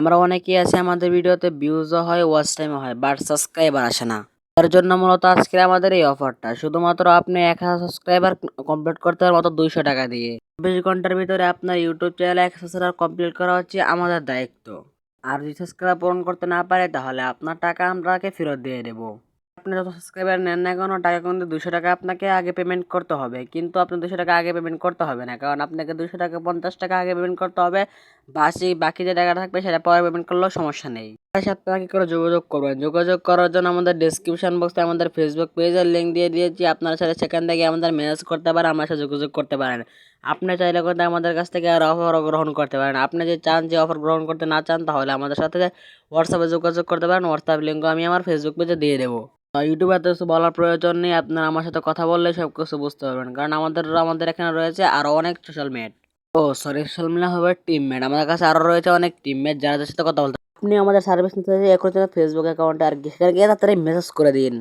আমরা অনেকেই আছে, আমাদের ভিডিওতে ভিউজও হয় ওয়াচ টাইমও হয় বাট সাবস্ক্রাইবার আসে না। তার জন্য মূলত আজকে আমাদের এই অফারটা শুধুমাত্র আপনি এক হাজার সাবস্ক্রাইবার কমপ্লিট করতে পারেন মাত্র দুইশো টাকা দিয়ে। চব্বিশ ঘণ্টার ভিতরে আপনার ইউটিউব চ্যানেলে এক হাজার কমপ্লিট করা হচ্ছে আমাদের দায়িত্ব। আর যদি সাবস্ক্রাইবার পূরণ করতে না পারে, তাহলে আপনার টাকা আমরাকে ফেরত দিয়ে দেবো। আপনি যত সাবস্ক্রাইবার নেন না কেন, টাকা কিন্তু দুশো টাকা আপনাকে আগে পেমেন্ট করতে হবে। কিন্তু আপনি দুশো টাকা আগে পেমেন্ট করতে হবে না। কারণ আপনাকে দুশো টাকা, পঞ্চাশ টাকা আগে পেমেন্ট করতে হবে। বাকি বাকি যে টাকা থাকবে সেটা পরে পেমেন্ট করলেও সমস্যা নেই। তার সাথে আপনাকে করে যোগাযোগ করবেন। যোগাযোগ করার জন্য আমাদের ডিসক্রিপশন বক্সে আমাদের ফেসবুক পেজের লিঙ্ক দিয়ে দিয়েছি। আপনারা চাইলে সেখান থেকে আমাদের মেসেজ করতে পারেন, আমার সাথে যোগাযোগ করতে পারেন। আপনি চাইলে কিন্তু আমাদের কাছ থেকে আর অফার গ্রহণ করতে পারেন। আপনি যে চান যে অফার গ্রহণ করতে না চান, তাহলে আমাদের সাথে হোয়াটসঅ্যাপে যোগাযোগ করতে পারেন। হোয়াটসঅ্যাপ লিঙ্ক আমি আমার ফেসবুক পেজে দিয়ে দেবো। ইউটিউবে এত কিছু বলার প্রয়োজন নেই। আপনারা আমার সাথে কথা বললে সব কিছু বুঝতে পারবেন। কারণ আমাদের আমাদের এখানে রয়েছে আরও অনেক সোশ্যাল মেট ও সরি সোশ্যাল মিডিয়া হবে টিমমেট আমাদের কাছে আরও রয়েছে অনেক টিমমেট যাদের সাথে কথা বলতে আপনি আমাদের সার্ভিস নিতে চাইলে এখন ফেসবুক অ্যাকাউন্টে আর কি সেখানে গিয়ে তাড়াতাড়ি মেসেজ করে দিন।